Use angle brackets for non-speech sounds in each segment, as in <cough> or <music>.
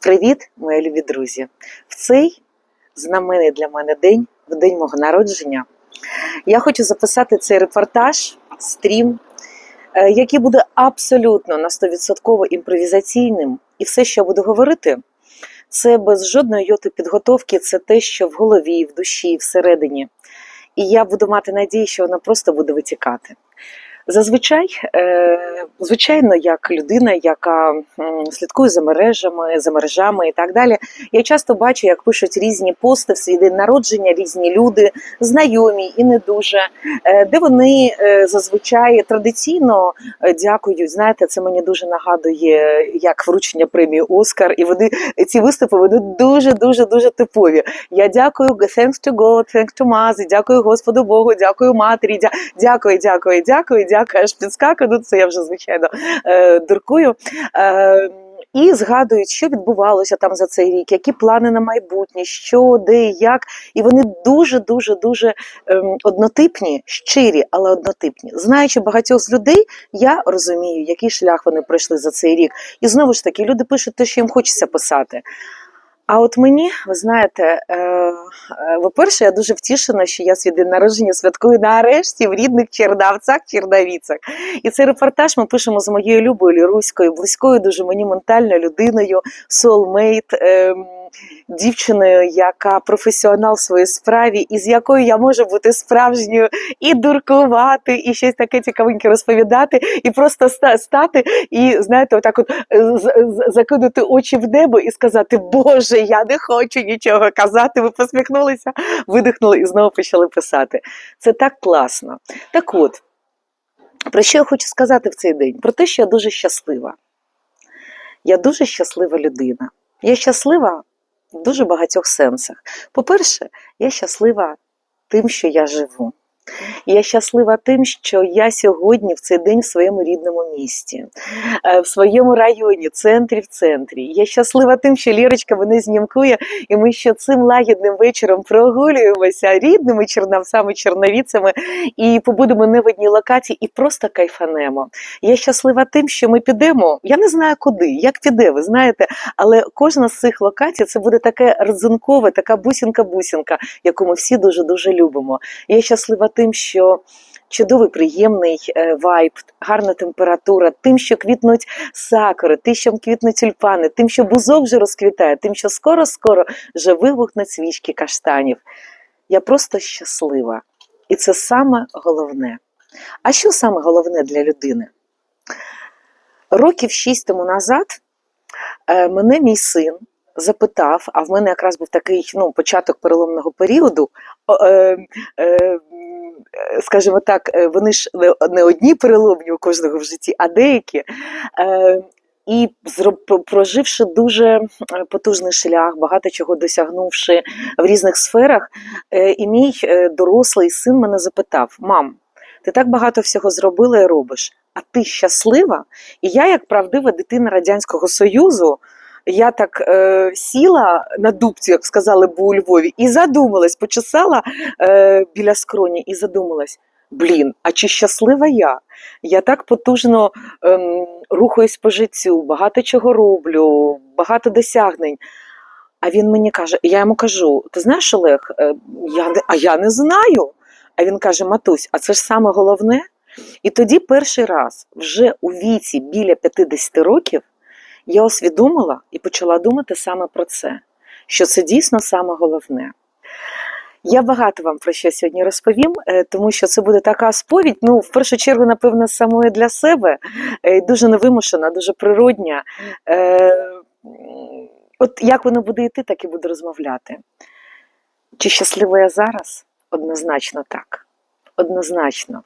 Привіт, мої любі друзі! В цей знаменний для мене день, в день мого народження, я хочу записати цей репортаж, стрім, е, який буде абсолютно на 100% імпровізаційним. І все, що я буду говорити, це без жодної йоти підготовки, це те, що в голові, в душі, всередині. І я буду мати надію, що воно просто буде витікати. Зазвичай, е, звичайно, як людина, яка слідкує за мережами, за мережами і так далі, я часто бачу, як пишуть різні пости в свій день народження, різні люди, знайомі і не дуже, е, де вони е, зазвичай традиційно дякують. Знаєте, це мені дуже нагадує як вручення премії Оскар, і вони ці виступи вони дуже дуже дуже типові. Я дякую thanks to God, thanks to Мазі, дякую Господу Богу, дякую матері, дякую, дякую, дякую, дякую. Аж підскакую. Ну, це я вже звичайно е, дуркую. Е, і згадують, що відбувалося там за цей рік, які плани на майбутнє, що, де, як. І вони дуже, дуже, дуже ем, однотипні, щирі, але однотипні. Знаючи багатьох з людей, я розумію, який шлях вони пройшли за цей рік. І знову ж таки, люди пишуть те, що їм хочеться писати. А от мені, ви знаєте, е, е, по-перше, я дуже втішена, що я свій день народження святкую нарешті в рідних чердавцях, чердавіцях. І цей репортаж ми пишемо з моєю любою Ліруською, близькою дуже мені ментально людиною, soulmate, ем, дівчиною, яка професіонал в своїй справі, і з якою я можу бути справжньою і дуркувати, і щось таке цікавеньке розповідати, і просто стати і знаєте, отак от е, закинути очі в небо і сказати: Боже, я не хочу нічого казати. Ви посміхнулися, видихнули і знову почали писати. Це так класно. Так от, про що я хочу сказати в цей день? Про те, що я дуже щаслива. Я дуже щаслива людина. Я щаслива дуже багатьох сенсах. По-перше, я щаслива тим, що я живу. Я щаслива тим, що я сьогодні в цей день в своєму рідному місті, е, в своєму районі, центрі в центрі. Я щаслива тим, що Лірочка мене знімкує, і ми ще цим лагідним вечором прогулюємося рідними чернавцями, черновіцями і побудемо не в одній локації і просто кайфанемо. Я щаслива тим, що ми підемо. Я не знаю куди, як піде, ви знаєте, але кожна з цих локацій це буде таке родзинкове, така бусінка-бусінка, яку ми всі дуже дуже любимо. Я щаслива тим, що чудовий, приємний е, вайб, гарна температура, тим, що квітнуть сакури, тим, що квітнуть тюльпани, тим, що бузок вже розквітає, тим, що скоро-скоро вже вибухнуть свічки каштанів. Я просто щаслива. І це саме головне. А що саме головне для людини? Років шість тому назад е, мене мій син запитав, а в мене якраз був такий ну, початок переломного періоду. Е, е, скажімо так, е, вони ж не- одні переломні у кожного в житті, а деякі. Е, і проживши дуже е, потужний шлях, багато чого досягнувши в різних сферах, е, і мій е, дорослий син мене запитав: Мам, ти так багато всього зробила і робиш, а ти щаслива? І я, як правдива дитина Радянського Союзу, я так е, сіла на дубцю, як сказали б у Львові, і задумалась, почесала е, біля скроні і задумалась: блін, а чи щаслива я? Я так потужно ем, рухаюсь по життю, багато чого роблю, багато досягнень. А він мені каже: я йому кажу: ти знаєш, Олег, е, я а я не знаю. А він каже: Матусь, а це ж саме головне. І тоді перший раз, вже у віці біля 50 років, я усвідомила і почала думати саме про це, що це дійсно саме головне. Я багато вам про що сьогодні розповім, е, тому що це буде така сповідь. Ну, в першу чергу, напевно, самої для себе, е, дуже невимушена, дуже природня. Е, От як воно буде йти, так і буду розмовляти. Чи щаслива я зараз? Однозначно так. Однозначно.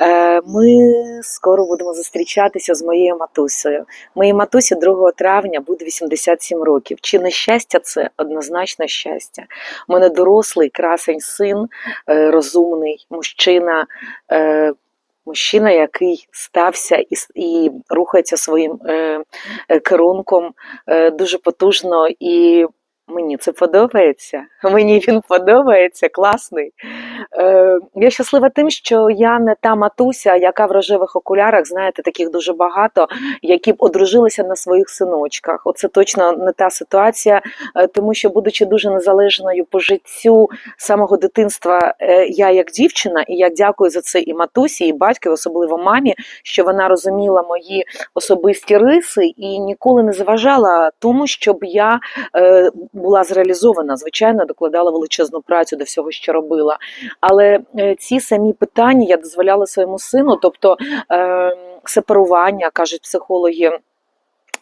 Е, Ми скоро будемо зустрічатися з моєю матусею. Моїй матусі 2 травня буде 87 років. Чи не щастя це? Однозначно щастя. У мене дорослий красень син, е, розумний мужчина. е, Мужчина, який стався і, і рухається своїм керунком дуже потужно, і мені це подобається. Мені він подобається, класний. Е, я щаслива тим, що я не та матуся, яка в рожевих окулярах, знаєте, таких дуже багато, які б одружилися на своїх синочках. Оце точно не та ситуація, е, тому що, будучи дуже незалежною по життю самого дитинства, е, я як дівчина, і я дякую за це і матусі, і батькові, особливо мамі, що вона розуміла мої особисті риси і ніколи не заважала тому, щоб я була зреалізована. Звичайно, докладала величезну працю до всього, що робила. Але е, ці самі питання я дозволяла своєму сину, тобто е, сепарування, кажуть психологи.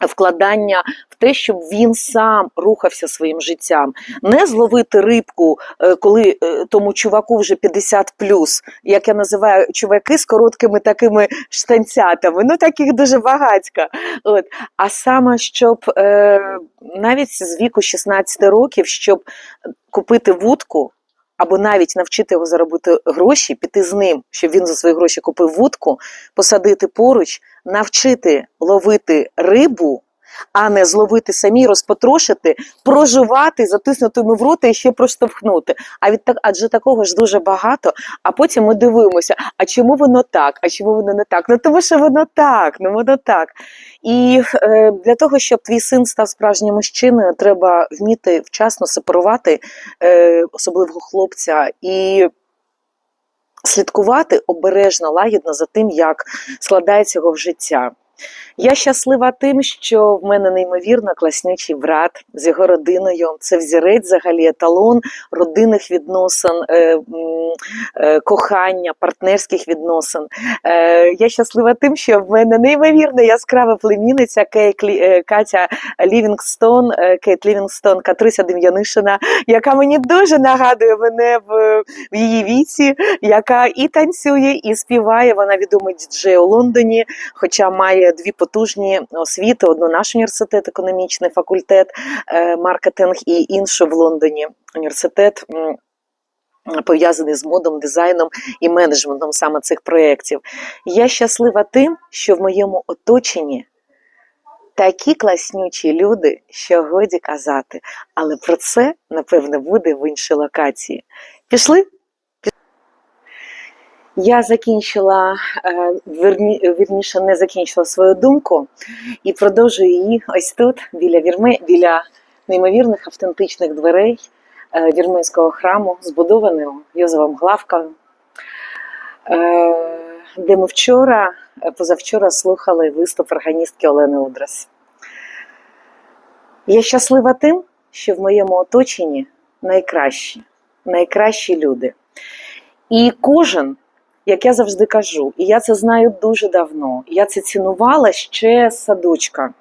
Вкладання в те, щоб він сам рухався своїм життям, не зловити рибку, е, коли е, тому чуваку вже 50 плюс, як я називаю чуваки з короткими такими штанцятами. Ну таких дуже багатько. От. А саме щоб навіть з віку 16 років, щоб купити вудку, або навіть навчити його заробити гроші, піти з ним, щоб він за свої гроші купив вудку, посадити поруч, навчити ловити рибу, а не зловити самі, розпотрошити, проживати, затиснути йому в рота і ще проштовхнути. А від так, адже такого ж дуже багато. А потім ми дивимося, а чому воно так, а чому воно не так? Ну тому що воно так, ну воно так. І е, для того, щоб твій син став справжнім мужчиною, треба вміти вчасно сепарувати е, особливого хлопця і. Слідкувати обережно, лагідно за тим, як складається його в життя. Я щаслива тим, що в мене неймовірно класнючий брат з його родиною. Це взірець, взагалі еталон родинних відносин, е, е, кохання, партнерських відносин. Е, Я щаслива тим, що в мене неймовірно яскрава племінниця Кейт, е, Катя Лівінгстон, Кейт Лівінгстон, Катрися Дем'янишина, яка мені дуже нагадує мене в, в її віці, яка і танцює, і співає. Вона відомий діджей у Лондоні, хоча має дві потужні освіти: одну наш університет, економічний факультет, е, маркетинг і іншу в Лондоні університет. Пов'язаний з модом, дизайном і менеджментом саме цих проєктів. Я щаслива тим, що в моєму оточенні такі класнючі люди, що годі казати. Але про це, напевне, буде в іншій локації. Пішли? Я закінчила, е, верні, не закінчила свою думку і продовжую її ось тут, біля вірми, біля неймовірних автентичних дверей е, вірменського храму, збудованого Йозовим Главкою, е, де ми вчора, позавчора слухали виступ органістки Олени Удрас. Я щаслива тим, що в моєму оточенні найкращі, найкращі люди. І кожен як я завжди кажу, і я це знаю дуже давно. Я це цінувала ще з садочка,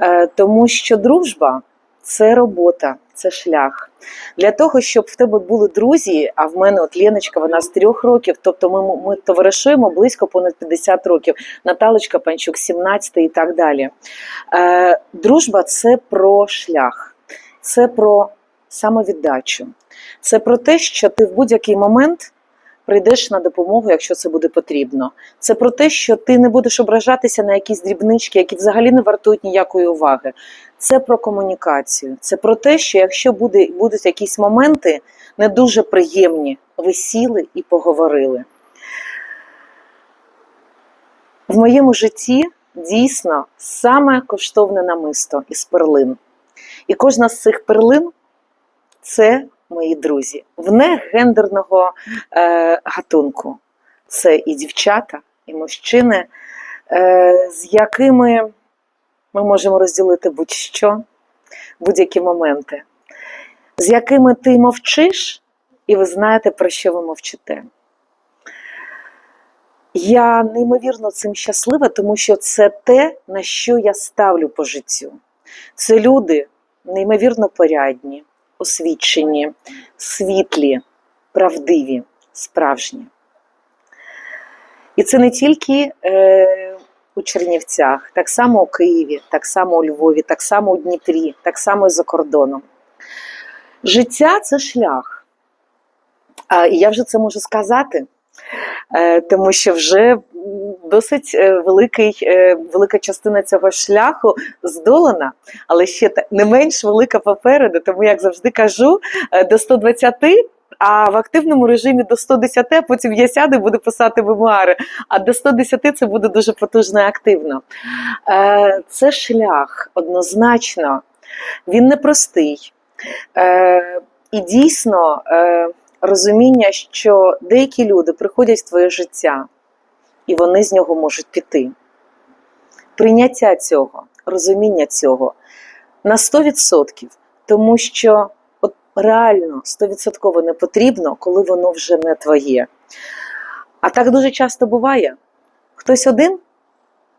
е, тому що дружба це робота, це шлях. Для того, щоб в тебе були друзі, а в мене от Леночка, вона з трьох років, тобто ми ми товаришуємо близько понад 50 років, Наталочка Панчук, 17 і так далі. Е, Дружба це про шлях, це про самовіддачу, це про те, що ти в будь-який момент прийдеш на допомогу, якщо це буде потрібно. Це про те, що ти не будеш ображатися на якісь дрібнички, які взагалі не вартують ніякої уваги. Це про комунікацію. Це про те, що якщо буде, будуть якісь моменти не дуже приємні, ви сіли і поговорили. В моєму житті дійсно саме коштовне намисто із перлин. І кожна з цих перлин це мої друзі, в негендерного е, гатунку. Це і дівчата, і мужчини, е, з якими ми можемо розділити будь-що, будь-які моменти, з якими ти мовчиш, і ви знаєте, про що ви мовчите. Я неймовірно цим щаслива, тому що це те, на що я ставлю по життю. Це люди неймовірно порядні освічені, світлі, правдиві, справжні. І це не тільки е, у Чернівцях, так само у Києві, так само у Львові, так само у Дніпрі, так само і за кордоном. Життя це шлях. І я вже це можу сказати, е, тому що вже досить е, великий, е, велика частина цього шляху здолана, але ще не менш велика попереду. Тому, як завжди кажу, е, до 120 А в активному режимі до 110, а потім я сяду і буду писати мемуари. А до 110 це буде дуже потужно і активно. Це шлях однозначно, він непростий. І дійсно розуміння, що деякі люди приходять в твоє життя, і вони з нього можуть піти. Прийняття цього, розуміння цього на 100%, тому що от реально 100% не потрібно, коли воно вже не твоє. А так дуже часто буває. Хтось один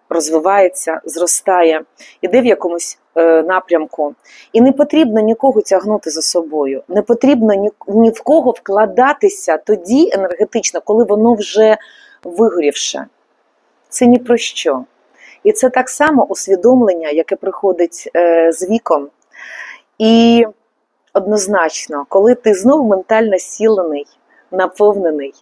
розвивається, зростає, іде в якомусь е, напрямку. І не потрібно нікого тягнути за собою. Не потрібно ні, ні в кого вкладатися тоді енергетично, коли воно вже вигорівше. Це ні про що. І це так само усвідомлення, яке приходить е, з віком. І однозначно, коли ти знову ментально сілений, наповнений,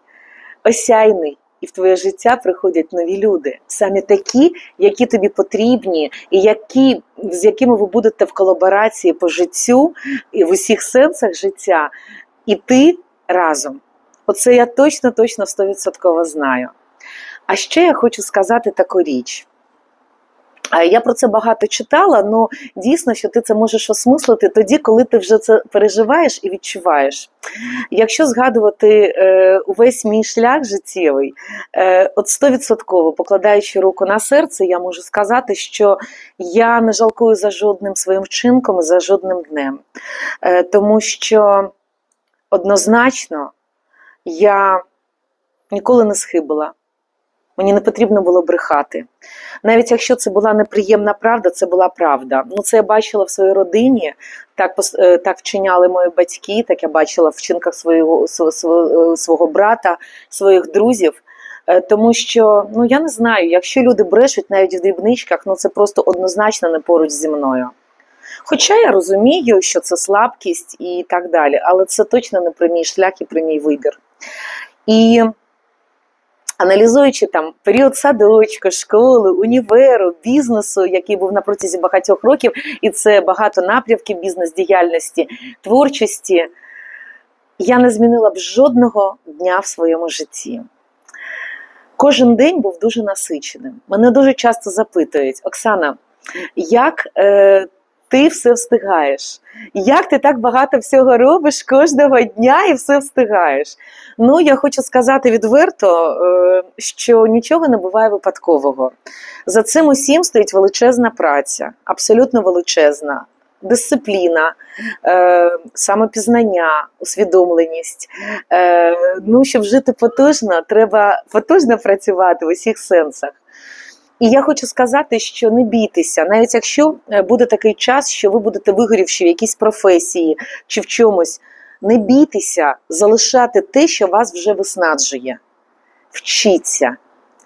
осяйний, і в твоє життя приходять нові люди, самі такі, які тобі потрібні, і які, з якими ви будете в колаборації по життю і в усіх сенсах життя, і ти разом. Оце я точно, точно 100% знаю. А ще я хочу сказати таку річ. Я про це багато читала, але дійсно, що ти це можеш осмислити тоді, коли ти вже це переживаєш і відчуваєш. Якщо згадувати е, увесь мій шлях життєвий, е, от 100% покладаючи руку на серце, я можу сказати, що я не жалкую за жодним своїм вчинком за жодним днем. Е, тому що однозначно я ніколи не схибила. Мені не потрібно було брехати. Навіть якщо це була неприємна правда, це була правда. Ну, це я бачила в своїй родині, так е, так вчиняли мої батьки, так я бачила в вчинках свого, св- св- е, свого брата, своїх друзів. Е, Тому що, ну я не знаю, якщо люди брешуть навіть в дрібничках, ну це просто однозначно не поруч зі мною. Хоча я розумію, що це слабкість і так далі, але це точно не про мій шлях і про мій вибір. І аналізуючи там період садочка, школи, універу, бізнесу, який був на протязі багатьох років, і це багато напрямків бізнес-діяльності, творчості, я не змінила б жодного дня в своєму житті. Кожен день був дуже насиченим. Мене дуже часто запитують, Оксана, як е, ти все встигаєш? Як ти так багато всього робиш кожного дня і все встигаєш? Ну, я хочу сказати відверто, е, що нічого не буває випадкового. За цим усім стоїть величезна праця, абсолютно величезна. Дисципліна, е, самопізнання, усвідомленість. Е, ну, щоб жити потужно, треба потужно працювати в усіх сенсах. І я хочу сказати, що не бійтеся, навіть якщо е, буде такий час, що ви будете вигорівші в якійсь професії чи в чомусь, не бійтеся залишати те, що вас вже виснаджує. Вчіться,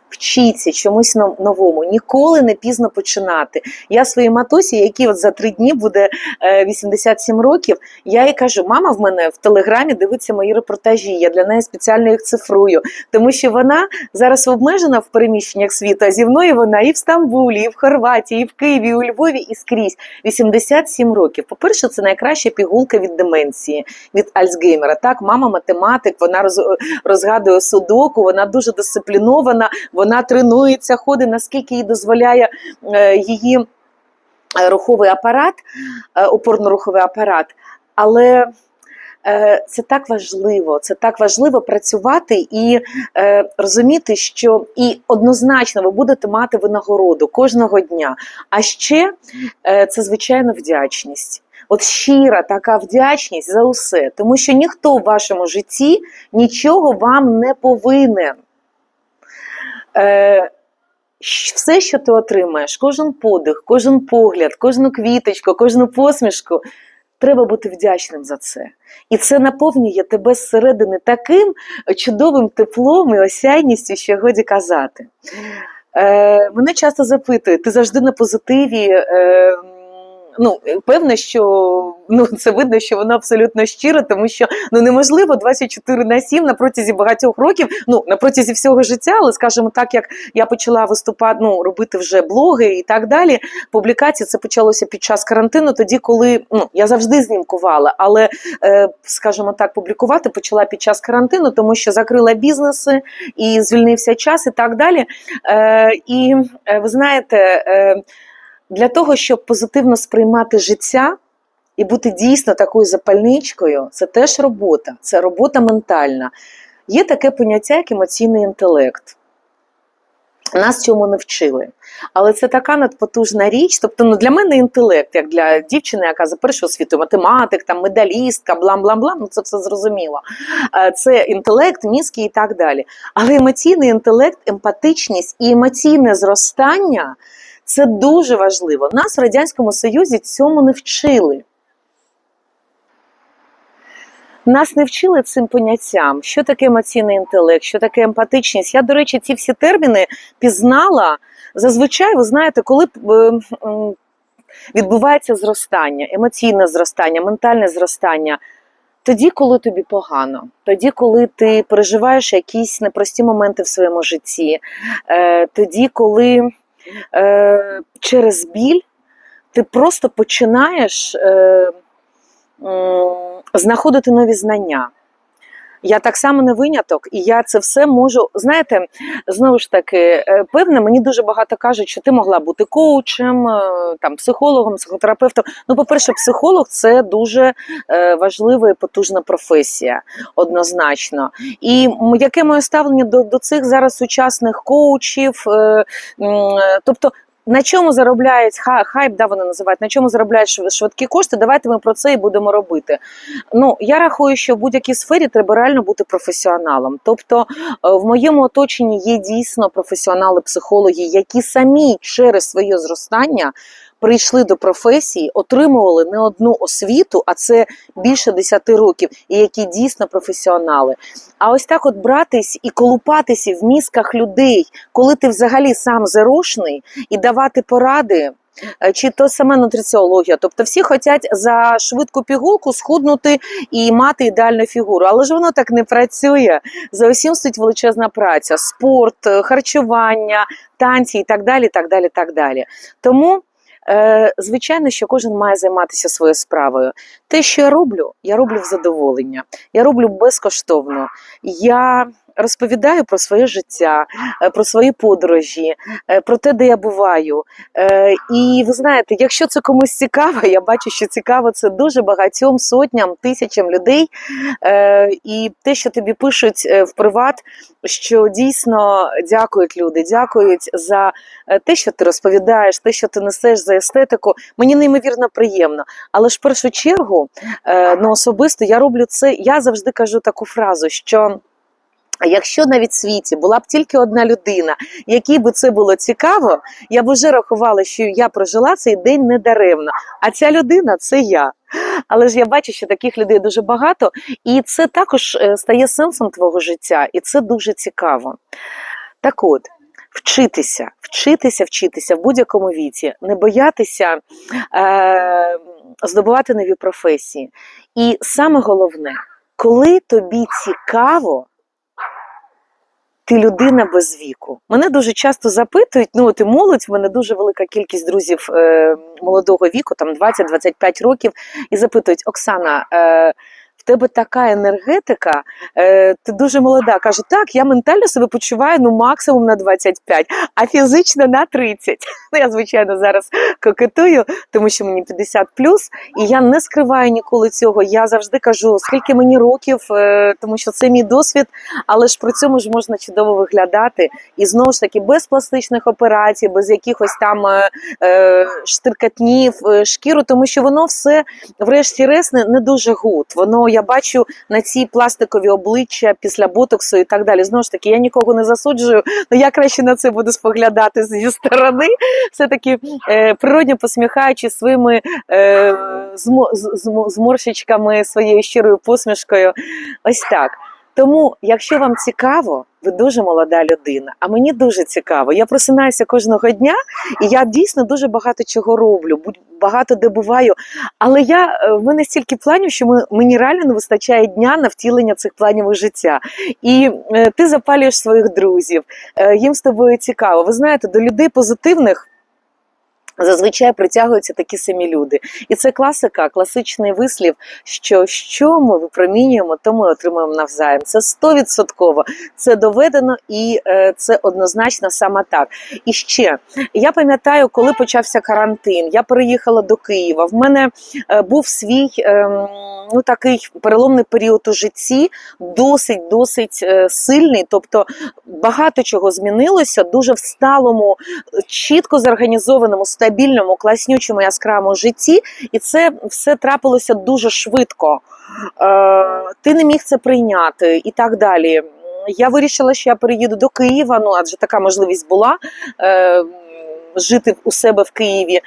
вчіться чомусь нов- новому. Ніколи не пізно починати. Я своїй матусі, якій от за три дні буде е, 87 років, я їй кажу: мама в мене в телеграмі дивиться мої репортажі. Я для неї спеціально їх цифрую, тому що вона зараз обмежена в переміщеннях світу. А зі мною вона і в Стамбулі, і в Хорватії, і в Києві, і у Львові, і скрізь. 87 років. По-перше, це найкраща пігулка від деменції, від Альцгеймера. Так, мама математик, вона роз, розгадує судоку, вона дуже дисциплінована, вона тренується, ходить, наскільки їй дозволяє е, її е, руховий апарат, е, опорно-руховий апарат. Але це так важливо, це так важливо працювати і е, розуміти, що і однозначно ви будете мати винагороду кожного дня. А ще е, це звичайно вдячність. От щира така вдячність за усе, тому що ніхто в вашому житті нічого вам не повинен. Е, все, що ти отримаєш, кожен подих, кожен погляд, кожну квіточку, кожну посмішку, треба бути вдячним за це. І це наповнює тебе зсередини таким чудовим теплом і осяйністю, що годі казати. Е, мене часто запитують, ти завжди на позитиві. Е, ну, певне, що ну, це видно, що воно абсолютно щиро, тому що ну, неможливо 24 на 7 на протязі багатьох років, ну, на протязі всього життя, але, скажімо так, як я почала виступати, ну, робити вже блоги і так далі, публікації це почалося під час карантину, тоді, коли ну, я завжди знімкувала, але, е, скажімо так, публікувати почала під час карантину, тому що закрила бізнеси і звільнився час і так далі. Е, і е, ви знаєте, е, для того, щоб позитивно сприймати життя і бути дійсно такою запальничкою, це теж робота, це робота ментальна. Є таке поняття, як емоційний інтелект. Нас цьому не вчили. Але це така надпотужна річ. Тобто, ну для мене інтелект, як для дівчини, яка за першу освіту математик, там медалістка, блам-блам-блам, ну це все зрозуміло. Е, Це інтелект, мізки і так далі. Але емоційний інтелект, емпатичність і емоційне зростання це дуже важливо. Нас в Радянському Союзі цьому не вчили. Нас не вчили цим поняттям, що таке емоційний інтелект, що таке емпатичність. Я, до речі, ці всі терміни пізнала. Зазвичай, ви знаєте, коли е, відбувається зростання, емоційне зростання, ментальне зростання. Тоді, коли тобі погано, тоді, коли ти переживаєш якісь непрості моменти в своєму житті, е, тоді, коли е, через біль ти просто починаєш е, е, знаходити нові знання. Я так само не виняток, і я це все можу. Знаєте, знову ж таки, е, певне, мені дуже багато кажуть, що ти могла бути коучем, е, там, психологом, психотерапевтом. Ну, по-перше, психолог це дуже е, важлива і потужна професія, однозначно. І яке моє ставлення до, до цих зараз сучасних коучів? Тобто, на чому заробляють ха- хайп, да, вони називають, на чому заробляють швидкі кошти? Давайте ми про це і будемо робити. Ну я рахую, що в будь-якій сфері треба реально бути професіоналом. Тобто, е, в моєму оточенні є дійсно професіонали, психологи, які самі через своє зростання. Прийшли до професії, отримували не одну освіту, а це більше 10 років, і які дійсно професіонали. А ось так, от братись і колупатися в мізках людей, коли ти взагалі сам зерошний, і давати поради. е, Чи то саме нутриціологія, тобто всі хочуть за швидку пігулку схуднути і мати ідеальну фігуру, але ж воно так не працює. За усім стоїть величезна праця, спорт, е, харчування, танці і так далі. так далі, так далі. Тому, е, звичайно, що кожен має займатися своєю справою. Те, що я роблю, я роблю в задоволення, я роблю безкоштовно. Я розповідаю про своє життя, е, про свої подорожі, е, про те, де я буваю. Е, І ви знаєте, якщо це комусь цікаво, я бачу, що цікаво це дуже багатьом сотням, тисячам людей. І те, що тобі пишуть в приват, що дійсно дякують люди, дякують за те, що ти розповідаєш, те, що ти несеш за естетику. Мені неймовірно приємно. Але ж в першу чергу, ну особисто я роблю це. Я завжди кажу таку фразу, що. А якщо навіть в світі була б тільки одна людина, якій би це було цікаво, я б уже рахувала, що я прожила цей день недаремно. А ця людина це я. Але ж я бачу, що таких людей дуже багато, і це також е, стає сенсом твого життя, і це дуже цікаво. Так от, вчитися, вчитися, вчитися в будь-якому віці, не боятися е, здобувати нові професії. І саме головне, коли тобі цікаво, ти людина без віку. Мене дуже часто запитують, ну от і молодь, в мене дуже велика кількість друзів е, молодого віку, там 20-25 років, і запитують: Оксана, е, тебе така енергетика, е, ти дуже молода. Кажу, так, я ментально себе почуваю ну максимум на 25, а фізично на 30. Ну, я, звичайно, зараз кокетую, тому що мені 50 і я не скриваю ніколи цього. Я завжди кажу, скільки мені років, е, тому що це мій досвід, але ж при цьому ж можна чудово виглядати. І знову ж таки, без пластичних операцій, без якихось там е, е, штиркатнів, е, шкіру, тому що воно все, врешті-решт, не, не дуже гуд. Воно я бачу на ці пластикові обличчя після ботоксу і так далі. Знову ж таки, я нікого не засуджую, але я краще на це буду споглядати зі сторони. Все-таки е, природньо посміхаючи своїми е, змо, з- змо- зморшечками, своєю щирою посмішкою. Ось так. Тому, якщо вам цікаво, ви дуже молода людина, а мені дуже цікаво. Я просинаюся кожного дня, і я дійсно дуже багато чого роблю, багато де буваю. Але я е, в мене стільки планів, що мені реально не вистачає дня на втілення цих планів у життя. І е, ти запалюєш своїх друзів, е, їм з тобою цікаво. Ви знаєте, до людей позитивних. Зазвичай притягуються такі самі люди, і це класика, класичний вислів, що що ми випромінюємо, то ми отримуємо навзаєм. Це стовідсотково, це доведено і е, це однозначно саме так. І ще я пам'ятаю, коли почався карантин, я переїхала до Києва. В мене е, був свій ем, ну такий переломний період у житті, досить досить е, сильний. Тобто багато чого змінилося, дуже в сталому, чітко зорганізованому, стабільному, класнючому яскравому житті, і це все трапилося дуже швидко. Е, ти не міг це прийняти і так далі. Я вирішила, що я переїду до Києва, ну адже така можливість була е, жити у себе в Києві.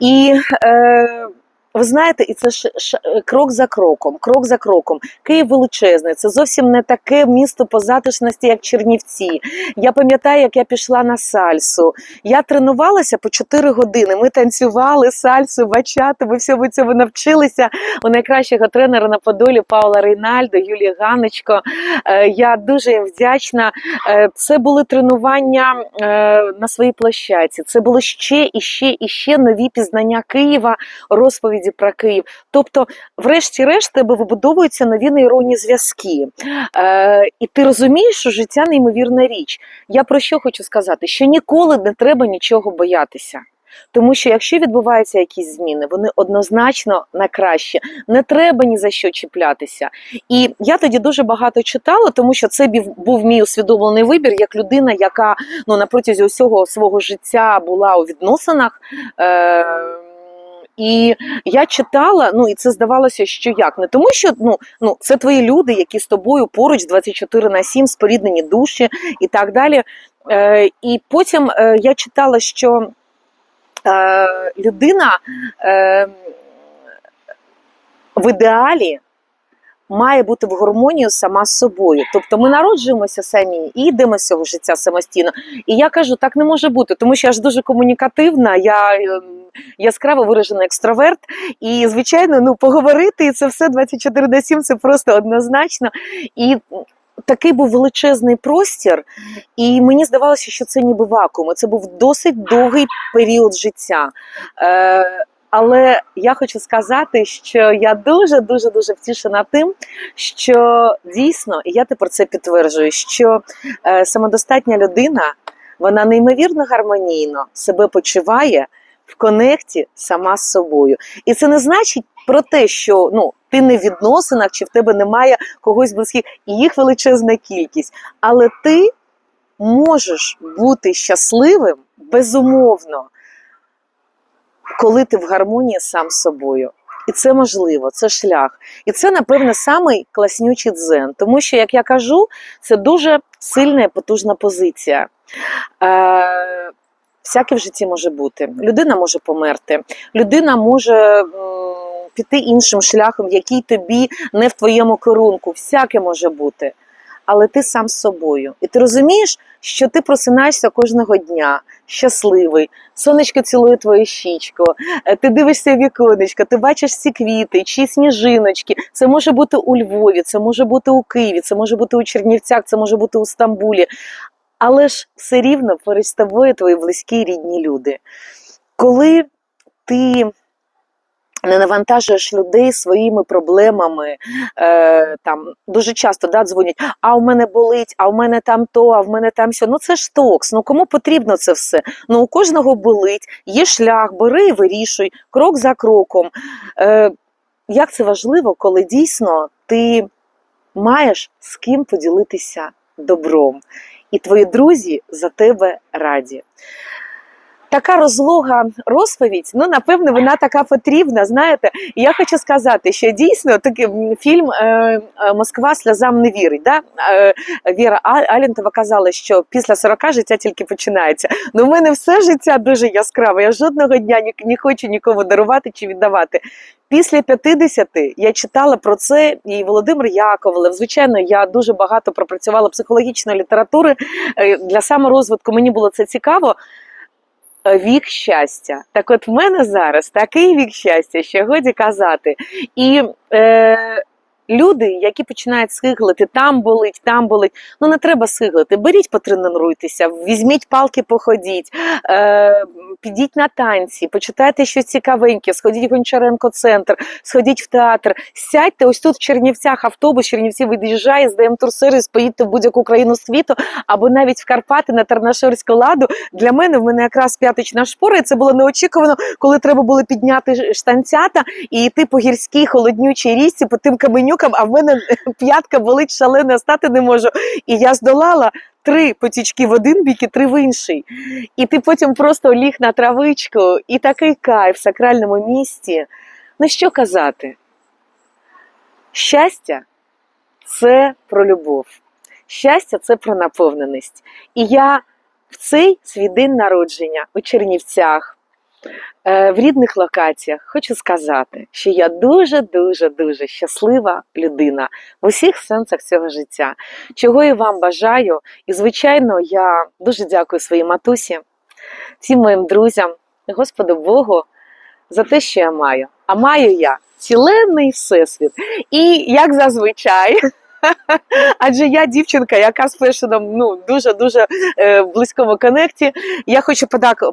І е, ви знаєте, і це ж, крок за кроком, крок за кроком. Київ величезний, це зовсім не таке місто по затишності, як Чернівці. Я пам'ятаю, як я пішла на сальсу. Я тренувалася по 4 години. Ми танцювали сальсу, бачати. Ми всьому цьому навчилися у найкращого тренера на Подолі Паула Рейнальдо, Юлії Ганочко. Е, Я дуже їм вдячна. Е, Це були тренування е, на своїй площадці. Це були ще і ще і ще нові пізнання Києва, розповіді про Київ. Тобто, врешті-решт, тебе вибудовуються нові нейронні зв'язки. Е, І ти розумієш, що життя неймовірна річ. Я про що хочу сказати? Що ніколи не треба нічого боятися. Тому що якщо відбуваються якісь зміни, вони однозначно на краще. Не треба ні за що чіплятися. І я тоді дуже багато читала, тому що це був мій усвідомлений вибір як людина, яка ну на протязі усього свого життя була у відносинах. Е- і я читала, ну і це здавалося, що як не тому, що ну, ну це твої люди, які з тобою поруч 24 на 7, споріднені душі і так далі. Е, і потім е, я читала, що е, людина е, в ідеалі має бути в гармонії сама з собою. Тобто ми народжуємося самі і йдемо з цього життя самостійно. І я кажу, так не може бути, тому що я ж дуже комунікативна. Я е, яскраво виражений екстраверт, і звичайно, ну поговорити і це все 24 на 7 це просто однозначно. І такий був величезний простір, і мені здавалося, що це ніби вакуум. Це був досить довгий період життя. Е, але я хочу сказати, що я дуже дуже дуже втішена тим, що дійсно, і я тепер це підтверджую, що е, самодостатня людина вона неймовірно гармонійно себе почуває в конекті сама з собою. І це не значить про те, що ну ти не в відносинах, чи в тебе немає когось близьких, і їх величезна кількість, але ти можеш бути щасливим безумовно коли ти в гармонії сам з собою. І це можливо, це шлях. І це, напевне, самий класнючий дзен. Тому що, як я кажу, це дуже сильна і потужна позиція. Е, всяке в житті може бути. Людина може померти, людина може піти іншим шляхом, який тобі не в твоєму керунку. Всяке може бути. Але ти сам з собою. І ти розумієш, що ти просинаєшся кожного дня, щасливий, сонечко цілує твою щічку, е, ти дивишся віконечко, ти бачиш ці квіти чи сніжиночки. Це може бути у Львові, це може бути у Києві, це може бути у Чернівцях, це може бути у Стамбулі. Але ж все рівно перед тобою твої близькі рідні люди. Коли ти не навантажуєш людей своїми проблемами, е, там дуже часто да, дзвонять, а у мене болить, а у мене там то, а в мене там сьо. Ну це ж токс. Ну кому потрібно це все? Ну у кожного болить, є шлях, бери і вирішуй, крок за кроком. Е, як це важливо, коли дійсно ти маєш з ким поділитися добром, і твої друзі за тебе раді. Така розлога розповідь, ну напевно, вона така потрібна. Знаєте, І я хочу сказати, що дійсно такий фільм е, е, Москва сльозам не вірить. Да? Е, Віра А- Алентова казала, що після 40 життя тільки починається. Ну, в мене все життя дуже яскраве. Я жодного дня ні, хочу нікому дарувати чи віддавати. Після 50 я читала про це і Володимир Яковлев. Звичайно, я дуже багато пропрацювала психологічної літератури для саморозвитку. Мені було це цікаво. Вік щастя. Так от в мене зараз такий вік щастя, що годі казати. І е, люди, які починають сиглити, там болить, там болить. Ну не треба сиглити. Беріть, потренуйтеся, візьміть палки, походіть, е, підіть на танці, почитайте щось цікавеньке, сходіть в Гончаренко центр, сходіть в театр, сядьте ось тут в Чернівцях автобус, Чернівці від'їжджає, здаємо турсервіс, поїдьте в будь-яку країну світу, або навіть в Карпати на Тарнашорську ладу. Для мене в мене якраз п'ятична шпора, і це було неочікувано, коли треба було підняти штанцята і йти по гірській холоднючій річці, по тим каменюкам, а в мене <laughs> п'ятка болить шалено, стати не можу. І я здолала три потічки в один бік і три в інший. І ти потім просто ліг на травичку, і такий кайф в сакральному місті. Ну що казати? Щастя це про любов. Щастя це про наповненість. І я в цей свій день народження у Чернівцях, в рідних локаціях хочу сказати, що я дуже, дуже, щаслива людина в усіх сенсах цього життя. Чого і вам бажаю. І, звичайно, я дуже дякую своїй матусі, всім моїм друзям, Господу Богу за те, що я маю. А маю я ціленний всесвіт. І як зазвичай. <laughs> Адже я дівчинка, яка з фешеном ну дуже дуже е, в близькому конекті. Я хочу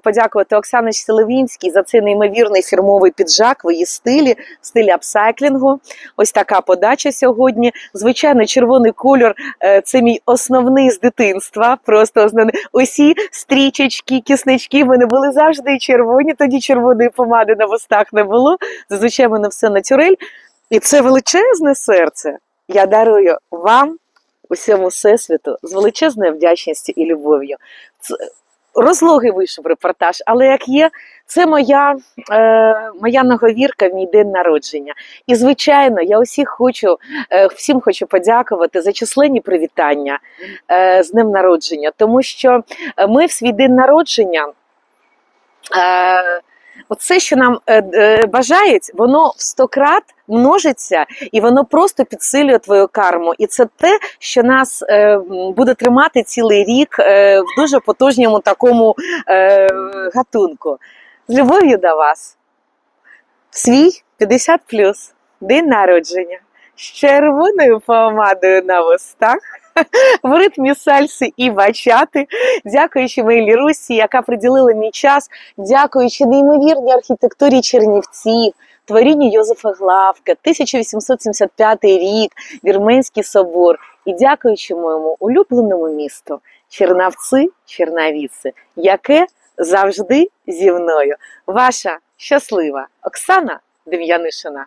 подякувати Оксані Селевінській за цей неймовірний фірмовий піджак в її стилі, в стилі апсайклінгу. Ось така подача сьогодні. Звичайно, червоний кольор е, це мій основний з дитинства. Просто основний. Усі стрічечки, киснички в мене були завжди червоні. Тоді червоної помади на вустах не було. Зазвичай в мене все натюрель. І це величезне серце. Я дарую вам, усьому всесвіту, з величезною вдячністю і любов'ю. Це розлогий вийшов репортаж, але як є, це моя, е, моя наговірка мій день народження. І, звичайно, я усіх хочу, е, всім хочу подякувати за численні привітання е, з днем народження, тому що е, ми в свій день народження. Е, Оце, що нам е, е, бажають, воно в сто крат множиться, і воно просто підсилює твою карму. І це те, що нас е, буде тримати цілий рік в дуже потужному такому гатунку. З любов'ю до вас. Свій 50 день народження з червоною помадою на вустах. <laughs> В ритмі сальси і бачати, дякуючи моїй Лірусі, яка приділила мій час, дякуючи неймовірній архітектурі Чернівців, творінню Йозефа Главка, 1875 рік, Вірменський собор, і дякуючи моєму улюбленому місту Чернавці, Чернавіці, яке завжди зі мною. Ваша щаслива Оксана Дем'янишина.